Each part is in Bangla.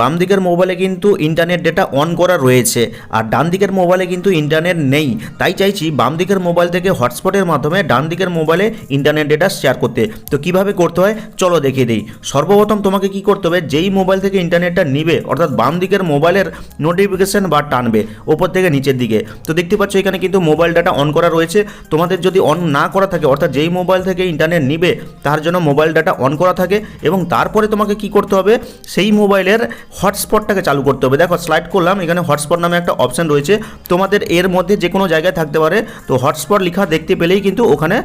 বাম দিকের মোবাইলে কিন্তু ইন্টারনেট ডেটা অন করা রয়েছে, আর ডান দিকের মোবাইলে কিন্তু ইন্টারনেট নেই। তাই চাইছি বাম দিকের মোবাইল থেকে হটস্পটের মাধ্যমে ডান দিকের মোবাইলে ইন্টারনেট ডেটা শেয়ার করতে। তো কীভাবে করতে হয়? চলো দেখিয়ে দিই। সর্বপ্রথম তোমাকে কি করতে হবে? যেই মোবাইল থেকে ইন্টারনেটটা নিবে, অর্থাৎ বাম দিকের মোবাইলের নোটিফিকেশন বা টানবে, ওপর থেকে নিচের দিকে। তো দেখতে পাচ্ছ এখানে কিন্তু মোবাইল ডাটা অন করা রয়েছে। তোমাদের যদি অন না করা থাকে, অর্থাৎ যেই মোবাইল থেকে ইন্টারনেট নিবে, তার জন্য মোবাইল ডাটা অন করা থাকে। এবং তারপরে তোমাকে কি করতে হবে? সেই মোবাইলের হটস্পটটাকে চালু করতে হবে। দেখো স্লাইড করলাম, এখানে হটস্পট নামে একটা অপশান রয়েছে। তোমাদের এর মধ্যে যে কোনো জায়গায় থাকতে পারে। তো হটস্পট লেখা দেখতে পেলেই কিন্তু ওখানে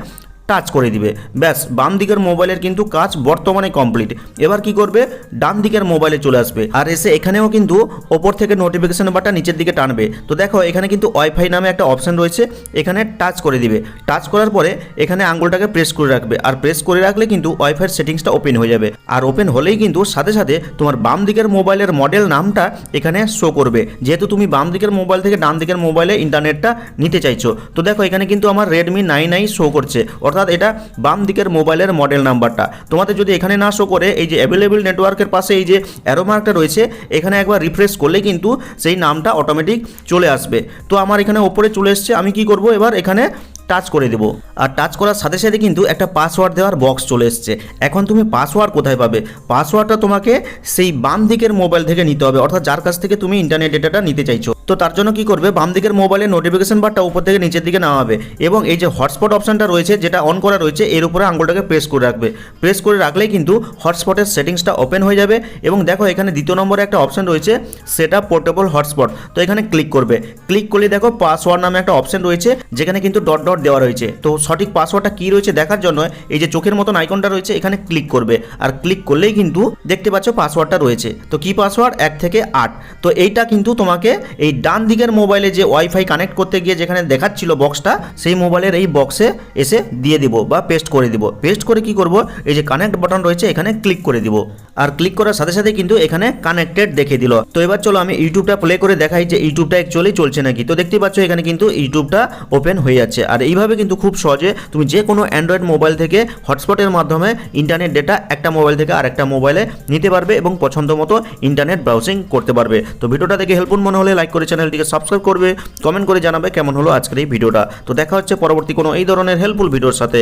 টাচ করে দিবে। ব্যাস, বাম দিকের মোবাইলের কিন্তু কাজ বর্তমানে কমপ্লিট। এবার কি করবে? ডান দিকের মোবাইলে চলে আসবে। আর এসে এখানেও কিন্তু ওপর থেকে নোটিফিকেশন বারটা নিচের দিকে টানবে। তো দেখো, এখানে কিন্তু ওয়াইফাই নামে একটা অপশন রয়েছে। এখানে টাচ করে দিবে। টাচ করার পরে এখানে আঙ্গুলটাকে প্রেস করে রাখবে। আর প্রেস করে রাখলে কিন্তু ওয়াইফাইয়ের সেটিংসটা ওপেন হয়ে যাবে। আর ওপেন হলেই কিন্তু সাথে সাথে তোমার বাম দিকের মোবাইলের মডেল নামটা এখানে শো করবে। যেহেতু তুমি বাম দিকের মোবাইল থেকে ডান দিকের মোবাইলে ইন্টারনেটটা নিতে চাইছো। তো দেখো, এখানে কিন্তু আমার রেডমি নাইন আই শো করছে। অর্থাৎ এটা বাম দিকের মোবাইলের মডেল নাম্বারটা তোমাদের যদি এখানে না শো করে, এই যে অ্যাভেলেবেল নেটওয়ার্কের পাশে এই যে অ্যারোমার্কটা রয়েছে, এখানে একবার রিফ্রেশ করলে কিন্তু সেই নামটা অটোমেটিক চলে আসবে। তো আমার এখানে ওপরে চলে এসছে, আমি কি করব এবার? এখানে টাচ করে দেবো। আর টাচ করার সাথে সাথে কিন্তু একটা পাসওয়ার্ড দেওয়ার বক্স চলে এসছে। এখন তুমি পাসওয়ার্ড কোথায় পাবে? পাসওয়ার্ডটা তোমাকে সেই বাম দিকের মোবাইল থেকে নিতে হবে। অর্থাৎ যার কাছ থেকে তুমি ইন্টারনেট ডেটাটা নিতে চাইছো। তো তার জন্য কি করবে? বাম দিকের মোবাইলে নোটিফিকেশন বারটা উপর থেকে নিচের দিকে নেওয়া হবে এবং এই যে হটস্পট অপশনটা রয়েছে, যেটা অন করা রয়েছে, এর উপরে আঙুলটাকে প্রেস করে রাখবে। প্রেস করে রাখলেই কিন্তু হটস্পটের সেটিংসটা ওপেন হয়ে যাবে। এবং দেখো, এখানে দ্বিতীয় নম্বরে একটা অপশন রয়েছে, সেটা পোর্টেবল হটস্পট তো এখানে ক্লিক করবে। ক্লিক করলে দেখো পাসওয়ার্ড নামে একটা অপশন রয়েছে, যেখানে কিন্তু ডট ডট দেওয়া রয়েছে। তো সঠিক পাসওয়ার্ডটা কি রয়েছে দেখার জন্য এই যে চোখের মতন আইকনটা রয়েছে, এখানে ক্লিক করবে। আর ক্লিক করলেই কিন্তু দেখতে পাচ্ছ পাসওয়ার্ডটা রয়েছে। তো কি পাসওয়ার্ড এক থেকে আট। তো এইটা কিন্তু তোমাকে এই ডান দিকের মোবাইলে যে ওয়াইফাই কানেক্ট করতে গিয়ে যেখানে দেখাচ্ছিল বক্সটা সেই মোবাইলের এই বক্সে এসে দিয়ে দিব বা পেস্ট করে দিব। পেস্ট করে কি করব? এই যে কানেক্ট বাটন রয়েছে, এখানে ক্লিক করে দিব। আর ক্লিক করার সাথে সাথে কিন্তু এখানে কানেক্টেড দেখে দিল। তো এবার চলো আমি ইউটিউবটা প্লে করে দেখাই যে ইউটিউবটা অ্যাকচুয়ালি চলছে নাকি। তো দেখতেই পাচ্ছ এখানে কিন্তু ইউটিউবটা ওপেন হয়ে যাচ্ছে। আর এইভাবে কিন্তু খুব সহজে তুমি যে কোনো অ্যান্ড্রয়েড মোবাইল থেকে হটস্পটের মাধ্যমে ইন্টারনেট ডেটা একটা মোবাইল থেকে আরেকটা মোবাইলে নিতে পারবে এবং পছন্দ মতো ইন্টারনেট ব্রাউজিং করতে পারবে। তো ভিডিওটা দেখে হেল্পফুল মনে হলে লাইক করে চ্যানেলটিকে সাবস্ক্রাইব করবে কমেন্ট করে জানাবে কেমন হলো আজকের এই ভিডিওটা। তো দেখা হচ্ছে পরবর্তী কোনো এই ধরনের হেল্পফুল ভিডিওর সাথে।